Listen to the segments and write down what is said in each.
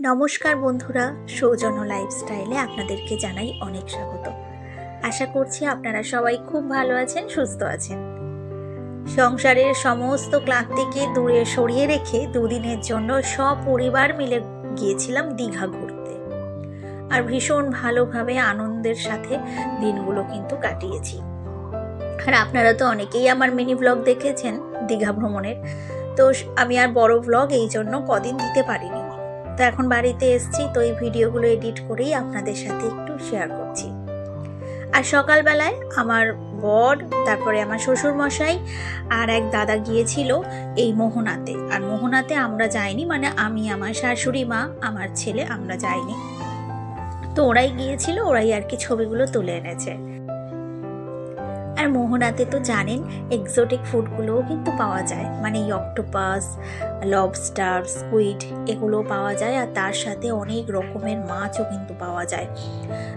নমস্কার বন্ধুরা, সৌজন্য লাইফস্টাইলে আপনাদেরকে জানাই অনেক স্বাগত। আশা করছি আপনারা সবাই খুব ভালো আছেন, সুস্থ আছেন। সংসারের সমস্ত ক্লান্তিকে দূরে সরিয়ে রেখে দুদিনের জন্য সপরিবার মিলে গিয়েছিলাম দীঘা ঘুরতে। আর ভীষণ ভালোভাবে আনন্দের সাথে দিনগুলো কিন্তু কাটিয়েছি। আর আপনারা তো অনেকেই আমার মিনি ব্লগ দেখেছেন, দীঘা ভ্রমণের। তো আমি আর বড় ব্লগ এই জন্য কদিন দিতে পারিনি। তো এখন বাড়িতে এসছি, তো এই ভিডিওগুলো এডিট করেই আপনাদের সাথে একটু শেয়ার করছি। আর সকালবেলায় আমার বর, তারপরে আমার শ্বশুর মশাই আর এক দাদা গিয়েছিল এই মোহনাতে। আর মোহনাতে আমরা যাইনি মানে আমি, আমার শাশুড়ি মা, আমার ছেলে, আমরা যাইনি। তো ওরাই গিয়েছিল, ওরাই আর কি ছবিগুলো তুলে এনেছে। আর মোহনাতে তো জানেন এক্সোটিক ফুডগুলোও কিন্তু পাওয়া যায়। মানে অক্টোপাস লবস্টার স্কুইড এগুলো পাওয়া যায় আর তার সাথে অনেক রকমের মাছও কিন্তু পাওয়া যায়।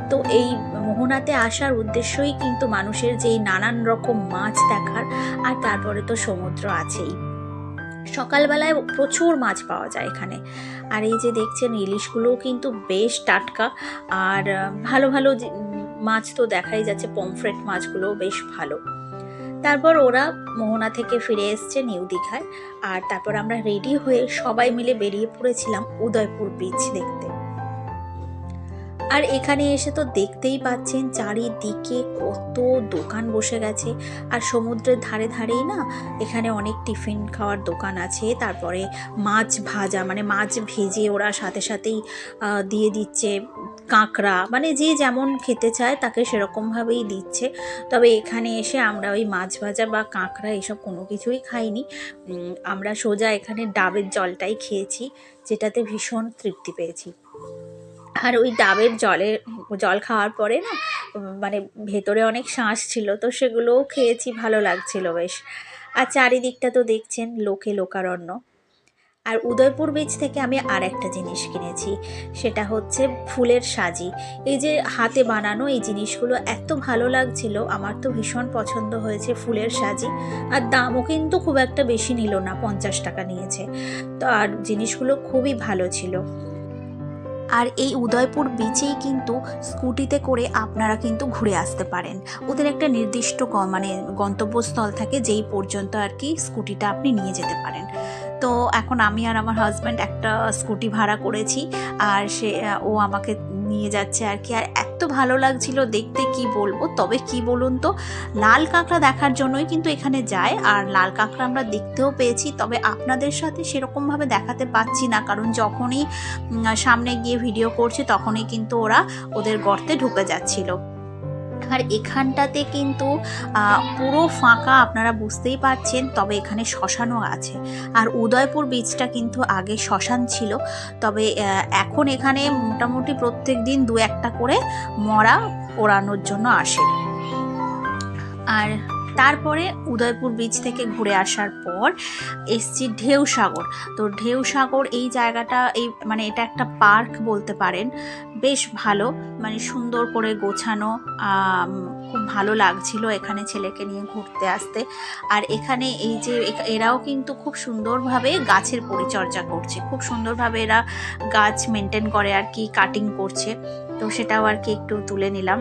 তো এই মোহনাতে আসার উদ্দেশ্যই কিন্তু মানুষের যেই নানান রকম মাছ দেখার আর তারপরে তো সমুদ্র আছেই। সকালবেলায় প্রচুর মাছ পাওয়া যায় এখানে। আর এই যে দেখছেন ইলিশগুলোও কিন্তু বেশ টাটকা। আর ভালো ভালো যে- মাছ তো দেখাই যাচ্ছে পমফ্রেট মাছগুলো বেশ ভালো। তারপর ওরা মোহনা থেকে ফিরে এসছে নিউ দীঘায়। আর তারপর আমরা রেডি হয়ে সবাই মিলে বেরিয়ে পড়েছিলাম উদয়পুর বিচ দেখতে। আর এখানে এসে তো দেখতেই পাচ্ছেন চারিদিকে কত দোকান বসে গেছে। আর সমুদ্রের ধারে ধারেই না এখানে অনেক টিফিন খাওয়ার দোকান আছে। তারপরে মাছ ভাজা মানে মাছ ভেজে ওরা সাথে সাথেই দিয়ে দিচ্ছে কাঁকড়া। মানে যে যেমন খেতে চায় তাকে সেরকমভাবেই দিচ্ছে। তবে এখানে এসে আমরা ওই মাছ ভাজা বা কাঁকড়া এসব কোনো কিছুই খাইনি। আমরা সোজা এখানে ডাবের জলটাই খেয়েছি, যেটাতে ভীষণ তৃপ্তি পেয়েছি। আর ওই ডাবের জলের, জল খাওয়ার পরে না মানে ভেতরে অনেক শ্বাস ছিল, তো সেগুলোও খেয়েছি, ভালো লাগছিল বেশ। আর চারিদিকটা তো দেখছেন, লোকে লোকারণ্য। আর উদয়পুর বীচ থেকে আমি আর একটা জিনিস কিনেছি, সেটা হচ্ছে ফুলের সাজি। এই যে হাতে বানানো এই জিনিসগুলো এত ভালো লাগছিল, আমার তো ভীষণ পছন্দ হয়েছে ফুলের সাজি। আর দামও কিন্তু খুব একটা বেশি নিল না, পঞ্চাশ টাকা নিয়েছে। তো আর জিনিসগুলো খুবই ভালো ছিল। আর এই উদয়পুর বিচেই কিন্তু স্কুটিতে করে আপনারা কিন্তু ঘুরে আসতে পারেন। ওদের একটা নির্দিষ্ট মানে গন্তব্যস্থল থাকে যেই পর্যন্ত আর কি স্কুটিটা আপনি নিয়ে যেতে পারেন। তো এখন আমি আর আমার হাজব্যান্ড একটা স্কুটি ভাড়া করেছি, আর সে, ও আমাকে নিয়ে যাচ্ছে আর কি। আর এত ভালো লাগছিল দেখতে, কি বলব? তবে কি বলুন তো, লাল কাঁকড়া দেখার জন্যই কিন্তু এখানে যায়। আর লাল কাঁকড়া আমরা দেখতেও পেয়েছি, তবে আপনাদের সাথে সেরকমভাবে দেখাতে পাচ্ছি না। কারণ যখনই সামনে গিয়ে ভিডিও করছে, তখনই কিন্তু ওরা ওদের গর্তে ঢুকে যাচ্ছিল। আর এখানটাতে কিন্তু পুরো ফাঁকা আপনারা বুঝতেই পারছেন, তবে এখানে শ্মশানও আছে। আর উদয়পুর বীচটা কিন্তু আগে শ্মশান ছিল, তবে এখন এখানে মোটামুটি প্রত্যেক দিন দু একটা করে মরা পোড়ানোর জন্য আসে। আর তারপরে উদয়পুর বীচ থেকে ঘুরে আসার পর এসছি ঢেউ সাগর তো ঢেউ সাগর এই জায়গাটা, এই মানে এটা একটা পার্ক বলতে পারেন। বেশ ভালো মানে সুন্দর করে গোছানো খুব ভালো লাগছিল এখানে ছেলেকে নিয়ে ঘুরতে আসতে। আর এখানে এই যে এরাও কিন্তু খুব সুন্দরভাবে গাছের পরিচর্যা করছে। খুব সুন্দরভাবে এরা গাছ মেনটেন করে আর কি কাটিং করছে। তো সেটাও আর কি একটু তুলে নিলাম।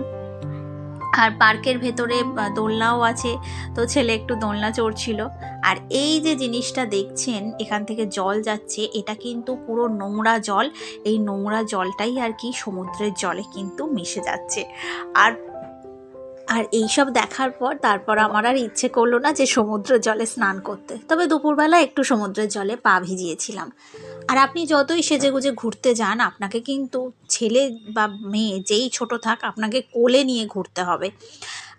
আর পার্কের ভেতরে দোলনাও আছে। তো ছেলে একটু দোলনা চড়ছিল। আর এই যে জিনিসটা দেখছেন, এখান থেকে জল যাচ্ছে, এটা কিন্তু পুরো নোংরা জল। এই নোংরা জলটাই আর কি সমুদ্রের জলে কিন্তু মিশে যাচ্ছে। আর আর এইসব দেখার পর তারপর আমার আর ইচ্ছে করল না যে সমুদ্রের জলে স্নান করতে। তবে দুপুরবেলা একটু সমুদ্রের জলে পা ভিজিয়েছিলাম। আর আপনি যতই সেজেগুজে ঘুরতে যান, আপনাকে কিন্তু ছেলে বা মেয়ে যেই ছোট থাক, আপনাকে কোলে নিয়ে ঘুরতে হবে।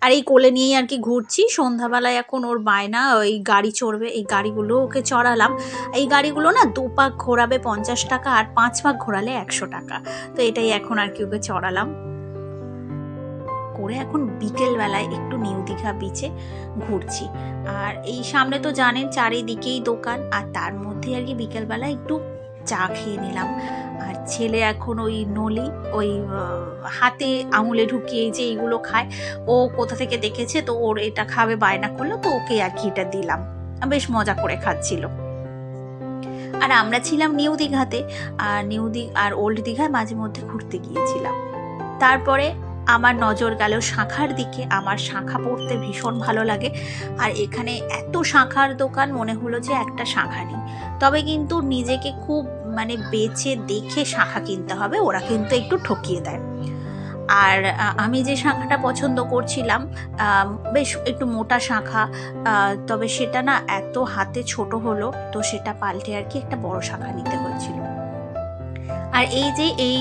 আর এই কোলে নিয়েই আর কি ঘুরছি। সন্ধ্যাবেলায় এখন ওর বায়না, ওই গাড়ি চড়বে, এই গাড়িগুলো ওকে চড়ালাম। এই গাড়িগুলো না দু পাক ঘোরাবে পঞ্চাশ টাকা আর পাঁচ পাক ঘোরালে একশো টাকা। তো এটাই এখন আর কি ওকে চড়ালাম। করে এখন বিকেলবেলায় একটু নিউ দীঘা বিচে ঘুরছি। আর এই সামনে তো জানেন, চারিদিকেই দোকান। আর তার মধ্যে আর কি বিকেলবেলা একটু চা খেয়ে নিলাম। আর ছেলে এখন ওই নলি, ওই হাতে আঙুলে ঢুকিয়ে যে এইগুলো খায়, ও কোথা থেকে দেখেছে? তো ওর এটা খাবে, বায়না করল, তো ওকে আর কি এটা দিলাম। বেশ মজা করে খাচ্ছিল। আর আমরা ছিলাম নিউ দীঘাতে, আর নিউ দীঘ আর ওল্ড দীঘায় মাঝে মধ্যে ঘুরতে গিয়েছিলাম। তারপরে আমার নজর গেল শাখার দিকে। আমার শাখা পড়তে ভীষণ ভালো লাগে। আর এখানে এত শাখার দোকান, মনে হলো যে একটা শাখা নেই। তবে কিন্তু নিজেকে খুব মানে বেছে দেখে শাঁখা কিনতে হবে, ওরা কিন্তু একটু ঠকিয়ে দেয়। আর আমি যে শাঁখাটা পছন্দ করছিলাম বেশ একটু মোটা শাঁখা তবে সেটা না এত হাতে ছোট হলো, তো সেটা পাল্টে আর কি একটা বড় শাঁখা নিতে হয়েছিল। আর এই যে এই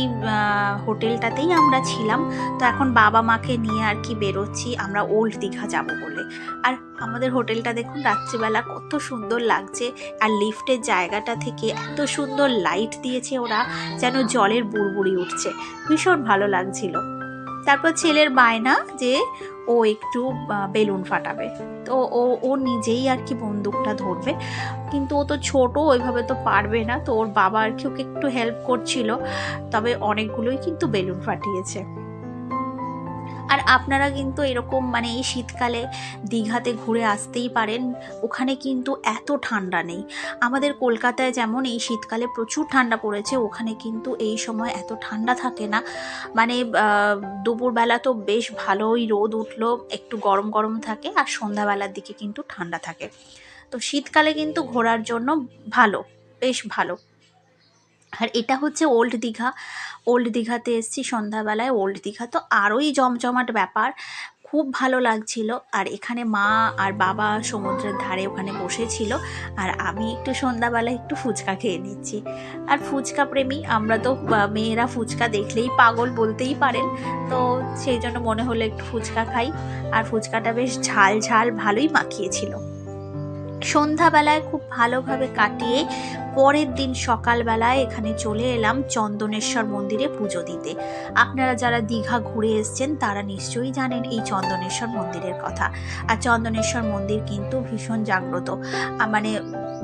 হোটেলটাতেই আমরা ছিলাম, তো এখন বাবা মাকে নিয়ে আর কি বেরোচ্ছি, আমরা ওল্ড দীঘা যাব বলে। আর আমাদের হোটেলটা দেখুন, রাত্রিবেলা কত সুন্দর লাগছে, আর লিফটের জায়গাটা থেকে এত সুন্দর লাইট দিয়েছে ওরা, যেন জলের বুড়বুড়ি উঠছে। ভীষণ ভালো লাগছিল। তারপর ছেলের বায়না যে ও একটু বেলুন ফাটাবে। তো ও ও নিজেই আর কি বন্দুকটা ধরবে। কিন্তু ও তো ছোট, ওইভাবে তো পারবে না। তো ওর বাবা আর কি ওকে একটু হেল্প করছিল। তবে অনেকগুলোই কিন্তু বেলুন ফাটিয়েছে। আর আপনারা কিন্তু এরকম মানে এই শীতকালে দীঘাতে ঘুরে আসতেই পারেন। ওখানে কিন্তু এত ঠান্ডা নেই। আমাদের কলকাতায় যেমন এই শীতকালে প্রচুর ঠান্ডা পড়েছে, ওখানে কিন্তু এই সময় এত ঠান্ডা থাকে না। মানে দুপুরবেলা তো বেশ ভালোই রোদ উঠল, একটু গরম গরম থাকে আর সন্ধ্যাবেলার দিকে কিন্তু ঠান্ডা থাকে। তো শীতকালে কিন্তু ঘোরার জন্য ভালো, বেশ ভালো। আর এটা হচ্ছে ওল্ড দীঘা। ওল্ড দীঘাতে এসেছি সন্ধ্যাবেলায়, ওল্ড দীঘা। তো আরোই জমজমাট ব্যাপার, খুব ভালো লাগছিল। আর এখানে মা আর বাবা সমুদ্রের ধারে ওখানে বসেছিল। আর আমি একটু সন্ধ্যাবেলায় একটু ফুচকা খেয়ে নিচ্ছি। আর ফুচকা প্রেমী, আমরা তো মেয়েরা ফুচকা দেখলেই পাগল বলতেই পারেন। তো সেই জন্য মনে হলো একটু ফুচকা খাই। আর ফুচকাটা বেশ ঝাল ঝাল ভালোই মাখিয়েছিল। সন্ধ্যাবেলায় খুব ভালোভাবে কাটিয়ে পরের দিন সকালবেলায় এখানে চলে এলাম চন্দনেশ্বর মন্দিরে পুজো দিতে। আপনারা যারা দীঘা ঘুরে এসছেন, তারা নিশ্চয়ই জানেন এই চন্দনেশ্বর মন্দিরের কথা। আর চন্দনেশ্বর মন্দির কিন্তু ভীষণ জাগ্রত। মানে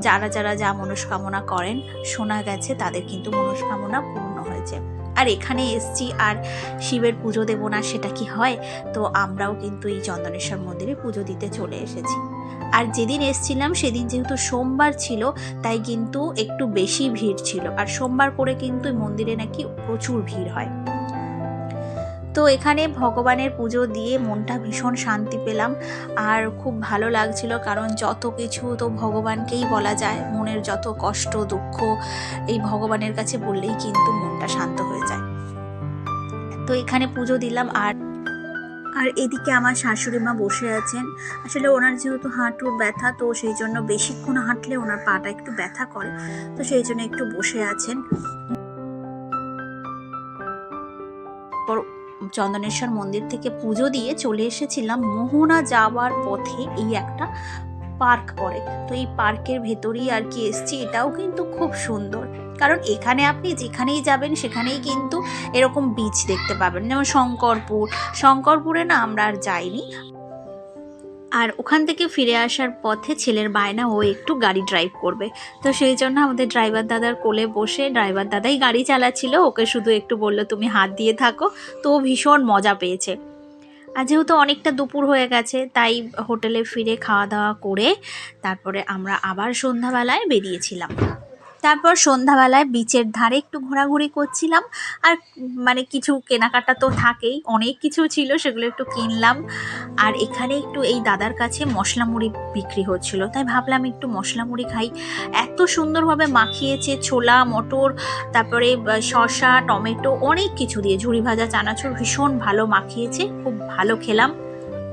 যারা যারা যা মনস্কামনা করেন, শোনা গেছে তাদের কিন্তু মনস্কামনা পূর্ণ হয়েছে। আর এখানে এসছি আর শিবের পুজো দেবো না সেটা কি হয়? তো আমরাও কিন্তু এই চন্দনেশ্বর মন্দিরে পুজো দিতে চলে এসেছি। আর যেদিন এসছিলাম সেদিন যেহেতু সোমবার ছিল, তাই কিন্তু একটু বেশি ভিড় ছিল। আর সোমবার করে কিন্তু মন্দিরে নাকি প্রচুর ভিড় হয়। তো এখানে ভগবানের পুজো দিয়ে মনটা ভীষণ শান্তি পেলাম। আর খুব ভালো লাগছিল কারণ যত কিছু তো ভগবানকেই বলা যায়। মনের যত কষ্ট, দুঃখ এই ভগবানের কাছে বললেই কিন্তু মনটা শান্ত হয়ে যায়। তো এখানে পুজো দিলাম আর আর এদিকে আমার শাশুড়ি মা বসে আছেন। আসলে ওনার যেহেতু হাঁটুর ব্যথা, তো সেই জন্য বেশিক্ষণ হাঁটলে ওনার পাটা একটু ব্যথা করে। তো সেই জন্য একটু বসে আছেন। চন্দনেশ্বর মন্দির থেকে পুজো দিয়ে চলে এসেছিলাম। মোহনা যাওয়ার পথে এই একটা পার্ক পড়ে। তো এই পার্কের ভেতরেই আর কি এসছি, এটাও কিন্তু খুব সুন্দর। কারণ এখানে আপনি যেখানেই যাবেন, সেখানেই কিন্তু এরকম বীচ দেখতে পাবেন। যেমন শঙ্করপুর। শঙ্করপুরে না আমরা আর যাইনি। আর ওখান থেকে ফিরে আসার পথে ছেলের বায়না, ও একটু গাড়ি ড্রাইভ করবে। তো সেই জন্য আমাদের ড্রাইভার দাদার কোলে বসে ড্রাইভার দাদাই গাড়ি চালাচ্ছিল। ওকে শুধু একটু বলল, তুমি হাত দিয়ে থাকো। তো ভীষণ মজা পেয়েছে। আর যেহেতু অনেকটা দুপুর হয়ে গেছে, তাই হোটেলে ফিরে খাওয়া দাওয়া করে তারপরে আমরা আবার সন্ধ্যাবেলায় বেরিয়েছিলাম। তারপর সন্ধ্যাবেলায় বিচের ধারে একটু ঘোরাঘুরি করছিলাম। আর মানে কিছু কেনাকাটা তো থাকেই, অনেক কিছু ছিল, সেগুলো একটু কিনলাম। আর এখানে একটু এই দাদার কাছে মশলা মুড়ি বিক্রি হচ্ছিল, তাই ভাবলাম একটু মশলা মুড়ি খাই। এত সুন্দরভাবে মাখিয়েছে, ছোলা, মটর, তারপরে শসা, টমেটো, অনেক কিছু দিয়ে ঝুড়ি ভাজা, চানাচুর ভীষণ ভালো মাখিয়েছে, খুব ভালো খেলাম।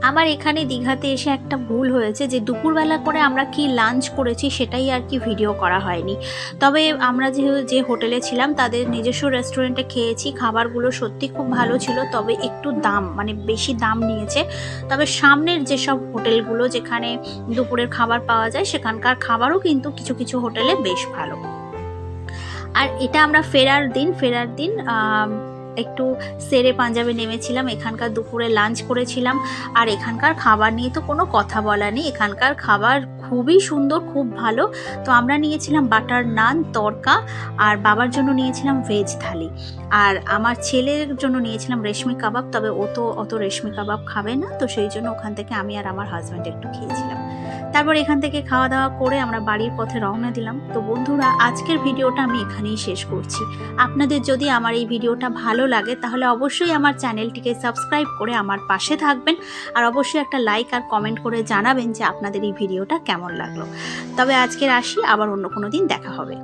আমার এখানে দীঘাতে এসে একটা ভুল হয়েছে যে দুপুরবেলা করে আমরা কি লাঞ্চ করেছি সেটাই আর কি ভিডিও করা হয়নি। তবে আমরা যে যে হোটেলে ছিলাম তাদের নিজস্ব রেস্টুরেন্টে খেয়েছি, খাবারগুলো সত্যি খুব ভালো ছিল, তবে একটু দাম মানে বেশি দাম নিয়েছে। তবে সামনের যেসব হোটেলগুলো যেখানে দুপুরের খাবার পাওয়া যায় সেখানকার খাবারও কিন্তু কিছু কিছু হোটেলে বেশ ভালো। আর এটা আমরা ফেরার দিন ফেরার দিন একটু সেরে পাঞ্জাবে নেমেছিলাম, এখানকার দুপুরে লাঞ্চ করেছিলাম, আর এখানকার খাবার নিয়ে তো কোনো কথা বলা নেই। এখানকার খাবার খুবই সুন্দর, খুব ভালো। তো আমরা নিয়েছিলাম বাটার নান, তরকা, আর বাবার জন্য নিয়েছিলাম ভেজ থালি। আর আমার ছেলের জন্য নিয়েছিলাম রেশমি কাবাব, তবে ও তো অত রেশমি কাবাব খাবে না, তো সেই জন্য ওখান থেকে আমি আর আমার হাজব্যান্ড একটু খেয়েছিলাম। তারপর এখান থেকে খাওয়া দাওয়া করে আমরা বাড়ির পথে রওনা দিলাম। তো বন্ধুরা, আজকের ভিডিওটা আমি এখানেই শেষ করছি। আপনাদের যদি আমার এই ভিডিওটা ভালো লাগে, তাহলে অবশ্যই আমার চ্যানেলটিকে সাবস্ক্রাইব করে আমার পাশে থাকবেন। আর অবশ্যই একটা লাইক আর কমেন্ট করে জানাবেন যে আপনাদের এই ভিডিওটা কেমন লাগল। তবে আজকের আসি, আবার অন্য কোনো দিন দেখা হবে।